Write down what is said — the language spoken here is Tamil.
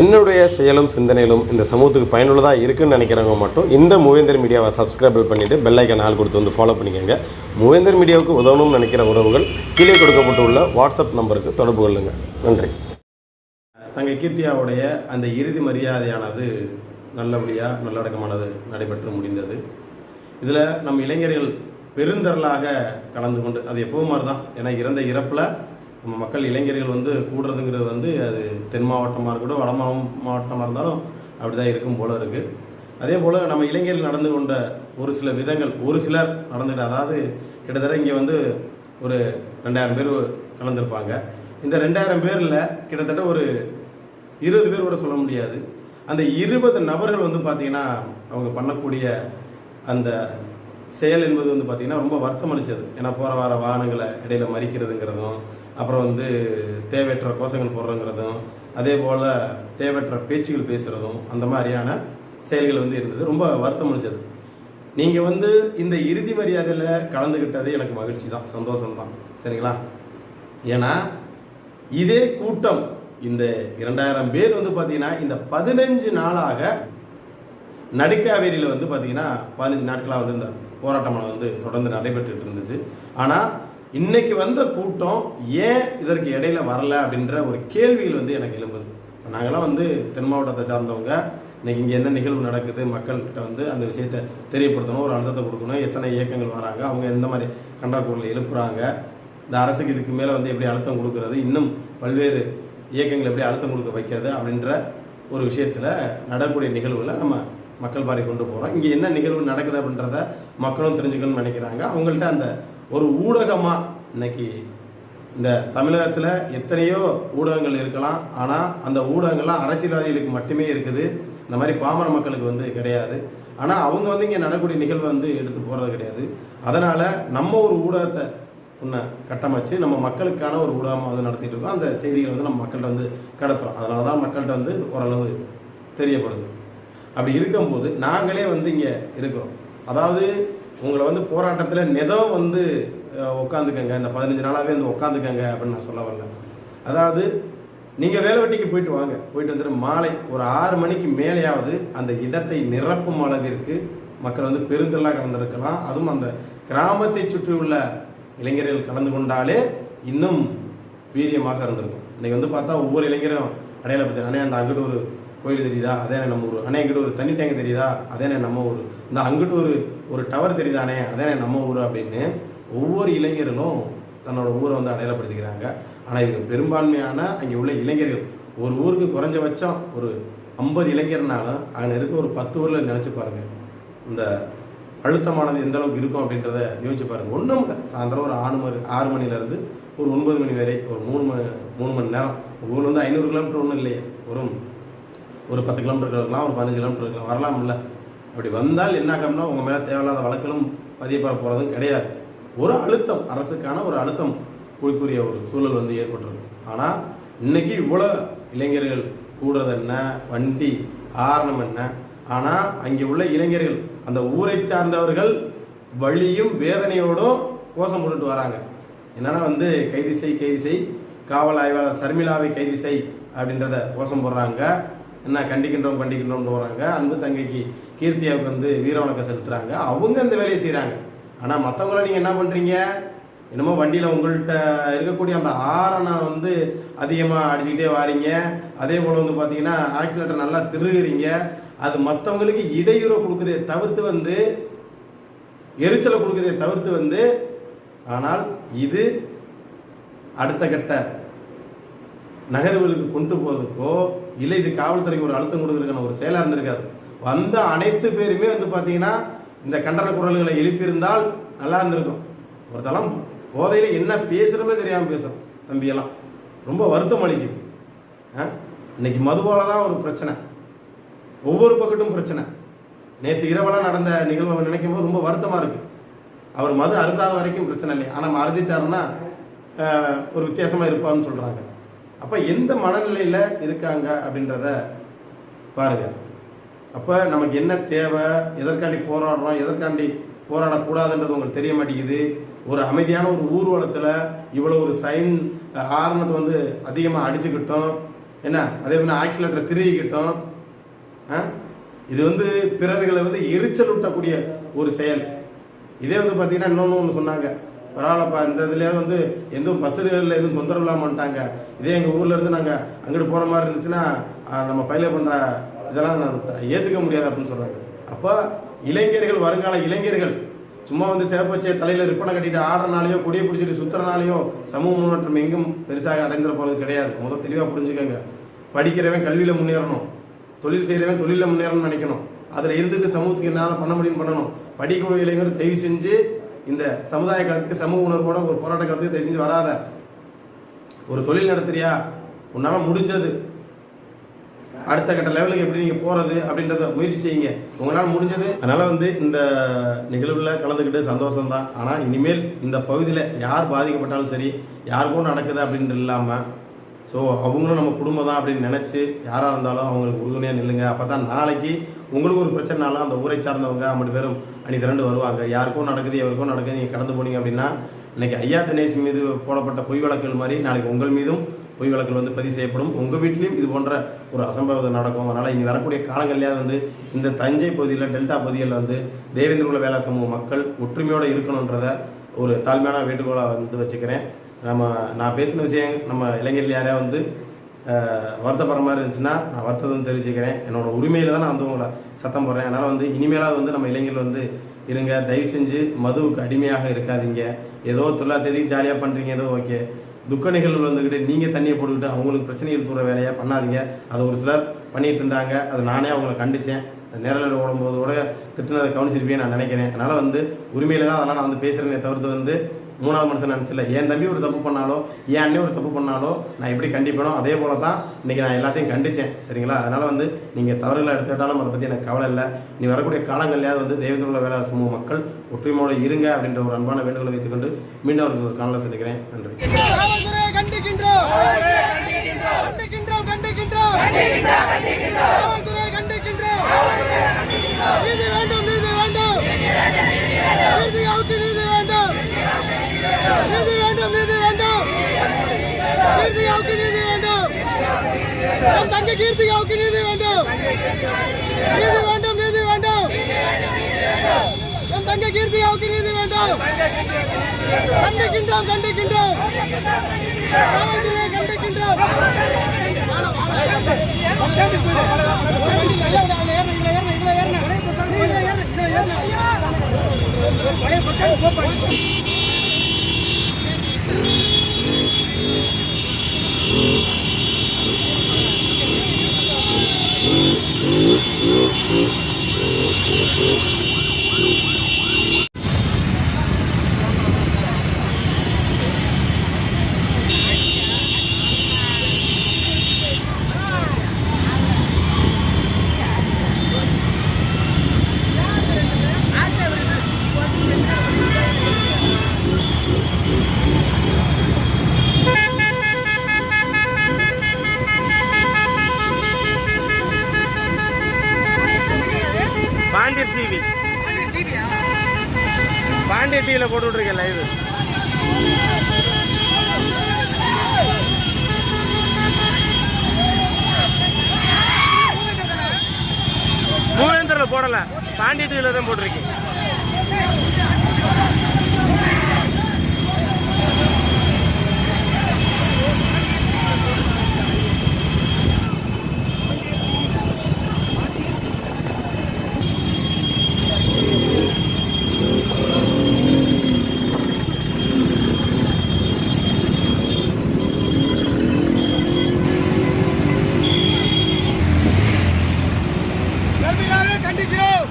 என்னுடைய செயலும் சிந்தனையிலும் இந்த சமூகத்துக்கு பயனுள்ளதாக இருக்குன்னு நினைக்கிறவங்க மட்டும் இந்த மூவேந்தர் மீடியாவை சப்ஸ்கிரைப் பண்ணிவிட்டு பெல்லைக்கன் ஆள் கொடுத்து வந்து ஃபாலோ பண்ணிக்கோங்க. மூவேந்தர் மீடியாவுக்கு உதவணும்னு நினைக்கிற உறவுகள் கீழே கொடுக்கப்பட்டுள்ள வாட்ஸ்அப் நம்பருக்கு தொடர்பு கொள்ளுங்கள் நன்றி. தங்கை கீர்த்தியாவுடைய அந்த இறுதி மரியாதையானது நல்லபடியாக நல்லடக்கமானது நடைபெற்று முடிந்தது. இதில் நம் இளைஞர்கள் பெருந்தரலாக கலந்து கொண்டு அது எப்பவும் மாதிரி தான் ஏன்னா இறந்த இறப்பில் நம்ம மக்கள் இளைஞர்கள் வந்து கூடுறதுங்கிறது வந்து அது தென் மாவட்டமாக இருக்கட்டும் வட மாவட்டமாக இருந்தாலும் அப்படி தான் இருக்கும் போல இருக்குது அதே போல் நம்ம இளைஞர்கள் நடந்து கொண்ட ஒரு சில விதங்கள் ஒரு சிலர் நடந்துட்டு அதாவது கிட்டத்தட்ட இங்கே வந்து ஒரு ரெண்டாயிரம் பேர் கலந்துருப்பாங்க. இந்த ரெண்டாயிரம் பேரில் கிட்டத்தட்ட ஒரு இருபது பேர் கூட சொல்ல முடியாது. அந்த இருபது நபர்கள் வந்து பார்த்திங்கன்னா அவங்க பண்ணக்கூடிய அந்த செயல் என்பது வந்து பார்த்திங்கன்னா ரொம்ப வருத்தம் அளித்தது ஏன்னா போகிற வர வாகனங்களை இடையில மறிக்கிறதுங்கிறதும் அப்புறம் வந்து தேவையற்ற கோஷங்கள் போடுறதுங்கிறதும் அதே போல் தேவையற்ற பேச்சுகள் பேசுகிறதும் அந்த மாதிரியான செயல்கள் வந்து இருந்தது. ரொம்ப வருத்தம் அளிச்சது நீங்கள் வந்து இந்த இறுதி மரியாதையில் கலந்துக்கிட்டது எனக்கு மகிழ்ச்சி தான் சந்தோஷம் தான். சரிங்களா? ஏன்னா இதே கூட்டம் இந்த இரண்டாயிரம் பேர் வந்து பார்த்தீங்கன்னா இந்த பதினஞ்சு நாளாக நடுக்காவேரியில் வந்து பார்த்தீங்கன்னா பதினஞ்சு நாட்களாக வந்து இந்த போராட்டம் வந்து தொடர்ந்து நடைபெற்றுட்டு இருந்துச்சு. ஆனால் இன்னைக்கு வந்த கூட்டம் ஏன் இதற்கு இடையில வரல அப்படின்ற ஒரு கேள்விகள் வந்து எனக்கு எழும்புது. நாங்களாம் வந்து தென் மாவட்டத்தை சார்ந்தவங்க. இன்னைக்கு இங்கே என்ன நிகழ்வு நடக்குது மக்கள்கிட்ட வந்து அந்த விஷயத்தை தெரியப்படுத்தணும் ஒரு அழுத்தத்தை கொடுக்கணும் எத்தனை இயக்கங்கள் வராங்க அவங்க எந்த மாதிரி கண்டாக்குரலை எழுப்புறாங்க இந்த அரசுக்கு இதுக்கு மேலே வந்து எப்படி அழுத்தம் கொடுக்கறது இன்னும் பல்வேறு இயக்கங்கள் எப்படி அழுத்தம் கொடுக்க வைக்கிறது அப்படின்ற ஒரு விஷயத்தில் நடக்கக்கூடிய நிகழ்வுகளை நம்ம மக்கள் பாரி கொண்டு போகிறோம் இங்கே என்ன நிகழ்வு நடக்குது அப்படின்றத மக்களும் தெரிஞ்சுக்கணும்னு நினைக்கிறாங்க. அவங்கள்ட்ட அந்த ஒரு ஊடகமாக இன்னைக்கு இந்த தமிழகத்தில் எத்தனையோ ஊடகங்கள் இருக்கலாம். ஆனால் அந்த ஊடகங்கள்லாம் அரசியல்வாதிகளுக்கு மட்டுமே இருக்குது. இந்த மாதிரி பாமர மக்களுக்கு வந்து கிடையாது. ஆனால் அவங்க வந்து இங்கே நடக்கூடிய நிகழ்வை வந்து எடுத்து போகிறது கிடையாது. அதனால் நம்ம ஒரு ஊடகத்தை ஒன்று கட்டமைச்சு நம்ம மக்களுக்கான ஒரு ஊடகமாக வந்து நடத்திட்டு இருக்கோம். அந்த செய்திகளை வந்து நம்ம மக்கள்கிட்ட வந்து கடத்துறோம். அதனால தான் மக்கள்கிட்ட வந்து ஓரளவு தெரியப்படுது. அப்படி இருக்கும்போது நாங்களே வந்து இங்கே இருக்கிறோம். அதாவது உங்களை வந்து போராட்டத்தில் நெதம் வந்து உட்காந்துக்கங்க இந்த பதினஞ்சு நாளாகவே வந்து உட்காந்துக்கங்க அப்படின்னு நான் சொல்ல வரல. அதாவது நீங்கள் வேலை வெட்டிக்கு போயிட்டு வாங்க. போயிட்டு வந்துட்டு மாலை ஒரு ஆறு மணிக்கு மேலேயாவது அந்த இடத்தை நிரப்பும் அளவிற்கு மக்கள் வந்து பெருந்தெல்லாம் கலந்துருக்கலாம். அதுவும் அந்த கிராமத்தை சுற்றியுள்ள இளைஞர்கள் கலந்து கொண்டாலே இன்னும் வீரியமாக இருந்திருக்கும். இன்னைக்கு வந்து பார்த்தா ஒவ்வொரு இளைஞரும் அடையாளப்படுத்த அண்ணே அந்த அங்கிட்டு ஒரு கோயில் தெரியுதா? அதே நம்ம ஊர் அண்ணே எங்கிட்ட ஒரு தண்ணி டேங்க் தெரியுதா? அதே நம்ம ஊர் இந்த அங்கிட்டு ஒரு ஒரு டவர் தெரியுதானே? அதே நம்ம ஊர் அப்படின்னு ஒவ்வொரு இளைஞர்களும் தன்னோட ஊரை வந்து அடையாளப்படுத்திக்கிறாங்க. ஆனால் இது பெரும்பான்மையான அங்கே உள்ள இளைஞர்கள் ஒரு ஊருக்கு குறைஞ்சபட்சம் ஒரு ஐம்பது இளைஞர்னாலும் அங்கே இருக்க ஒரு பத்து ஊரில் நினச்சி பாருங்கள் இந்த அழுத்தமானது எந்த அளவுக்கு இருக்கும் அப்படின்றத யோசிச்சு பாருங்கள் ஒன்றும் இல்லை. சாயந்தரம் ஒரு ஆறு மணி ஆறு மணிலேருந்து ஒரு ஒன்பது மணி வரை ஒரு மூணு மணி மூணு மணி நேரம். ஊரில் வந்து ஐநூறு கிலோமீட்டர் ஒன்றும் இல்லையே. ஒரு ஒரு பத்து கிலோமீட்டர் இருக்கலாம் ஒரு பதினஞ்சு கிலோமீட்டர் இருக்கலாம் வரலாம் இல்லை அப்படி வந்தால் என்ன ஆகும்னா உங்கள் மேலே தேவையில்லாத வழக்கிலும் பதியப்பட போகிறதும் கிடையாது. ஒரு அழுத்தம் அரசுக்கான ஒரு அழுத்தம் குறிக்குரிய ஒரு சூழல் வந்து ஏற்பட்டிருக்கு ஆனால் இன்னைக்கு இவ்வளோ இளைஞர்கள் கூடுறது என்ன? வண்டி ஆரணம் என்ன? ஆனால் அங்கே உள்ள இளைஞர்கள் அந்த ஊரை சார்ந்தவர்கள் வழியும் வேதனையோடும் கோஷம் போட்டுட்டு வராங்க. என்னன்னா வந்து கைது செய் கைது செய் காவல் ஆய்வாளர் சர்மிளாவை கைது செய் அப்படின்றத கோஷம் போடுறாங்க. என்ன கண்டிக்கின்றோம் கண்டிக்கின்றோம் போகிறாங்க அன்பு தங்கைக்கு கீர்த்தியாவுக்கு வந்து வீர வணக்கம் செலுத்துறாங்க. அவங்க இந்த வேலையை செய்கிறாங்க ஆனால் மற்றவங்கள நீங்கள் என்ன பண்ணுறீங்க என்னமோ வண்டியில் உங்கள்கிட்ட இருக்கக்கூடிய அந்த ஆரனை வந்து அதிகமாக அடிச்சுக்கிட்டே வாரீங்க. அதே போல் வந்து பார்த்தீங்கன்னா ஆக்சிலேட்டர் நல்லா திருகிறீங்க. அது மற்றவங்களுக்கு இடையூறை கொடுக்குதே தவிர்த்து வந்து எரிச்சலை கொடுக்குதே தவிர்த்து வந்து ஆனால் இது அடுத்த கட்ட நகர்வுகளுக்கு கொண்டு போவதற்கோ இல்லை இது காவல்துறைக்கு ஒரு அழுத்தம் கொடுக்குறதுக்கான ஒரு செயலாக இருந்திருக்காது. வந்த அனைத்து பேருமே வந்து பார்த்தீங்கன்னா இந்த கண்டன குரல்களை எழுப்பியிருந்தால் நல்லா இருந்திருக்கும். ஒருத்தலாம் போதையில் என்ன பேசுகிறதே தெரியாமல் பேசுகிறோம் தம்பியெல்லாம் ரொம்ப வருத்தம் அளிக்குது. இன்னைக்கு மதுவால தான் ஒரு பிரச்சனை. ஒவ்வொரு பக்கட்டும் பிரச்சனை. நேற்று இரவெல்லாம் நடந்த நிகழ்வை நினைக்கும் போது ரொம்ப வருத்தமாக இருக்குது அவர் மது அருந்தாத வரைக்கும் பிரச்சனை இல்லை. ஆனால் அருந்திட்டாருன்னா ஒரு வித்தியாசமாக இருப்பார்னு சொல்கிறாங்க அப்போ எந்த மனநிலையில் இருக்காங்க அப்படின்றத பாருங்க. அப்போ நமக்கு என்ன தேவை எதற்காண்டி போராடுறோம் எதற்காண்டி போராடக்கூடாதுன்றது உங்களுக்கு தெரிய மாட்டேங்குது. ஒரு அமைதியான ஒரு ஊர்வலத்தில் இவ்வளோ ஒரு சைன் ஆரணத்தை வந்து அதிகமாக அடிச்சுக்கிட்டோம். என்ன? அதே மாதிரி ஆக்சிலேட்டரை திருகிக்கிட்டோம். ஆ? இது வந்து பிறர்களை வந்து எரிச்சல் ஊட்டக்கூடிய ஒரு செயல். இதே வந்து பார்த்தீங்கன்னா இன்னொன்று ஒன்று சொன்னாங்க. பரவாயில்லப்பா இந்த இதுலேயே வந்து எதுவும் பஸ்ஸுகளில் எதுவும் தொந்தரவு இல்லாமல் இதே எங்கள் ஊரில் இருந்து நாங்கள் அங்கிட்டு போகிற மாதிரி இருந்துச்சுன்னா நம்ம பயில பண்ணுற இதெல்லாம் நான் ஏற்றுக்க முடியாது அப்படின்னு சொல்கிறாங்க அப்போ இளைஞர்கள் வருங்கால இளைஞர்கள் சும்மா வந்து சேப்பச்சே தலையில் ரிப்பனை கட்டிட்டு ஆடுறனாலையோ கொடியை பிடிச்சிட்டு சுத்துறனாலையோ சமூக முன்னேற்றம் எங்கும் பெருசாக அடைந்துட போகிறது கிடையாது. முதல் தெளிவாக புரிஞ்சுக்கோங்க. படிக்கிறவன் கல்வியில் முன்னேறணும். தொழில் செய்கிறவன் தொழிலில் முன்னேறணும்னு நினைக்கணும். அதில் இருந்துட்டு சமூகத்துக்கு என்னால் பண்ண முடியும்னு பண்ணணும். படிக்கக்கூடிய இளைஞர்கள் தயவு செஞ்சு இந்த சமுதாய காலத்துக்கு சமூக உணர்வோட ஒரு போராட்ட காலத்துக்கு தயவு செஞ்சு வராத ஒரு தொழில் நடத்துறியா? உன்னால முடிஞ்சது. அடுத்த கட்ட லெவலுக்கு எப்படி நீங்க போறது அப்படின்றத முயற்சி செய்யுங்க. உங்களால் முடிஞ்சது. அதனால வந்து இந்த நிகழ்வுல கலந்துக்கிட்டு சந்தோஷம் தான் ஆனா இனிமேல் இந்த பகுதியில் யார் பாதிக்கப்பட்டாலும் சரி யாருக்கும் நடக்குது அப்படின்ட்டு இல்லாம ஸோ அவங்களும் நம்ம குடும்பம் தான் அப்படின்னு நினைச்சு யாரா இருந்தாலும் அவங்களுக்கு உறுதுணையாக நில்லுங்க. அப்போ தான் நாளைக்கு உங்களுக்கு ஒரு பிரச்சனைனாலும் அந்த ஊரை சார்ந்தவங்க ஐம்பது பேரும் அணி திரண்டு வருவாங்க. யாருக்கும் நடக்குது எவருக்கும் நடக்குது நீங்கள் கடந்து போனீங்க அப்படின்னா இன்னைக்கு ஐயா தினேஷ் மீது போடப்பட்ட பொய் வழக்குகள் மாதிரி நாளைக்கு உங்கள் மீதும் பொய் வழக்குகள் வந்து பதிவு செய்யப்படும். உங்கள் வீட்லேயும் இது போன்ற ஒரு அசம்பாவிதம் நடக்கும். அதனால் இனி வரக்கூடிய காலங்கள்லயாவது வந்து இந்த தஞ்சை பகுதியில் டெல்டா பகுதியில் வந்து தேவேந்திரகுல வேலை சமூக மக்கள் ஒற்றுமையோடு இருக்கணுன்றத ஒரு தாழ்மையான வேண்டுகோளாக வந்து வச்சுக்கிறேன். நம்ம நான் பேசின விஷயம் நம்ம இளைஞர்கள் யாரையா வந்து வருத்தப்படுற மாதிரி இருந்துச்சுன்னா நான் வருத்தத்தை தெரிவிச்சுக்கிறேன். என்னோட உரிமையில் தான் நான் வந்து உங்களை சத்தம் போடுறேன். அதனால் வந்து இனிமேலாவது வந்து நம்ம இளைஞர்கள் வந்து இருங்க. தயவு செஞ்சு மதுவுக்கு அடிமையாக இருக்காதீங்க. ஏதோ தொழிலா தேதி ஜாலியாக பண்ணுறீங்க ஏதோ ஓகே. துக்க நிகழ்வு வந்துக்கிட்டு நீங்கள் தண்ணியை போட்டுக்கிட்டு அவங்களுக்கு பிரச்சனைகள் தூர வேலையாக பண்ணாதீங்க. அதை ஒரு சிலர் பண்ணிட்டு இருந்தாங்க. அது நானே அவங்கள கண்டிச்சேன். நேரில் ஓடும்போது கூட திட்டுனதை கவனிச்சிருப்பேன் நான் நினைக்கிறேன். அதனால் வந்து உரிமையில் தான் அதெல்லாம் நான் வந்து பேசுகிறேனே தவிர்த்து வந்து மூணாவது மனுஷன் நினச்சில என் தம்பி ஒரு தப்பு பண்ணாலோ என் அண்ணன் ஒரு தப்பு பண்ணாலோ நான் எப்படி கண்டிப்பேனோ அதே போல தான் இன்னைக்கு நான் எல்லாத்தையும் கண்டிச்சேன். சரிங்களா? அதனால் வந்து நீங்கள் தவறுகளை எடுத்துக்கிட்டாலும் அதை பற்றி எனக்கு கவலை இல்லை. நீ வரக்கூடிய காலங்கள்லையாவது வந்து தெய்வத்துள்ள வேலை சமூக மக்கள் ஒற்றுமையோடு இருங்க அப்படின்ற ஒரு அன்பான வேண்டுகோளை வைத்துக்கொண்டு மீண்டும் அவருக்கு ஒரு காணொலி சந்திக்கிறேன். நன்றி. கண்டிக்கின்றோம். வேண்டும் வேண்டும் நீதி வேண்டும் நீதி வேண்டும் கீர்த்திகாவுக்கு நீதி வேண்டும். என் தங்கை கீர்த்திகாவுக்கு நீதி வேண்டும். நீதி வேண்டும் நீதி வேண்டும். என் தங்கை கீர்த்திகாவுக்கு நீதி வேண்டும். கண்டிக்கின்றோம் கண்டிக்கின்றோம். காவல்துறையை கண்டிக்கின்றோம். Thank you. சீட்டுகளை தான் போட்டிருக்கேன். கண்டிக்கிறோம்.